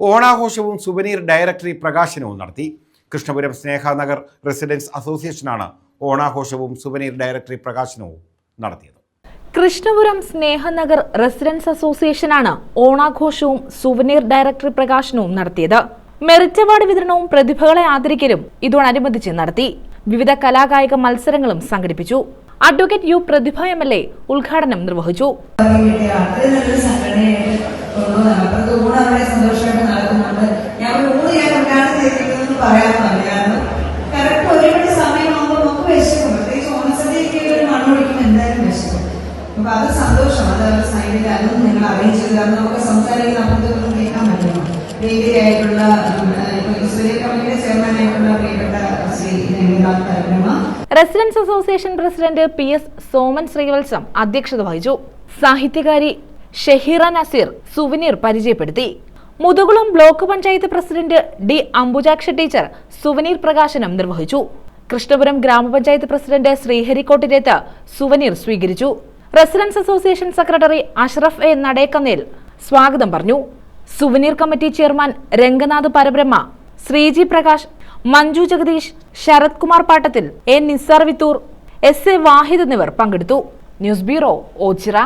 ഓണാഘോഷവും souvenir directory പ്രകാശനവും നടത്തി. Krishnapuram Snehanagar residents അസോസിയേഷനാണ് ഓണാഘോഷവും സുവനീർ ഡയറക്ടറി പ്രകാശനവും നടത്തിയത്. കൃഷ്ണപുരം സ്നേഹനഗർ റെസിഡൻസ് അസോസിയേഷനാണ് ഓണാഘോഷവും സുവനീർ ഡയറക്ടറി പ്രകാശനവും നടത്തിയത്. മെറിറ്റ് അവാർഡ് വിതരണവും പ്രതിഭകളെ ആദരിക്കലും ഇതോടനുബന്ധിച്ച് നടത്തി. വിവിധ കലാകായിക മത്സരങ്ങളും സംഘടിപ്പിച്ചു. Advocate U Prathibha M L A ഉദ്ഘാടനം നിർവഹിച്ചു. പറയാമെന്നല്ല കാരണം കറക്റ്റ് ഒരു മണി സമയമാകുമ്പോൾ നമുക്ക് വിശക്കും പ്രത്യേകിച്ച് ഓണസദ്യയൊക്കെ ഒരു മണ്ണൊഴിക്കും എന്തായാലും വിശക്കും അപ്പൊ അത് സന്തോഷം. അത് അവരുടെ സൈഡിൽ അതും നിങ്ങൾ അറേഞ്ച് ചെയ്ത് കാരണം നമുക്ക് സംസാരിക്കുന്ന അപ്പുറത്തൊന്നും കേൾക്കാൻ പറ്റുമോ വേദിയായിട്ടുള്ള സുരേഷ് കമ്മിറ്റിയുടെ ചെയർമാനായിട്ടുള്ള പ്രിയപ്പെട്ട Shri Ranganath Parabrahma residents association president P S Soman Srivatsam അധ്യക്ഷത വഹിച്ചു. സാഹിത്യകാരി ഷെഹിറ നസീർ സുവനീർ പരിചയപ്പെടുത്തി. Muthukulam block panchayat president D Ambujaksha teacher souvenir പ്രകാശനം നിർവഹിച്ചു. കൃഷ്ണപുരം ഗ്രാമപഞ്ചായത്ത് പ്രസിഡന്റ് ശ്രീഹരിക്കോട്ടിലേത്ത് സുവനീർ സ്വീകരിച്ചു. Residents association secretary Ashraf A Nadekkannel സ്വാഗതം പറഞ്ഞു. Souvenir committee chairman Ranganath Parabrahma Sreeji Prakash Manju Jagadish Sarath Kumar Pattathil A Nizar Vithoor S A Vahid എന്നിവർ പങ്കെടുത്തു. News bureau Ochira.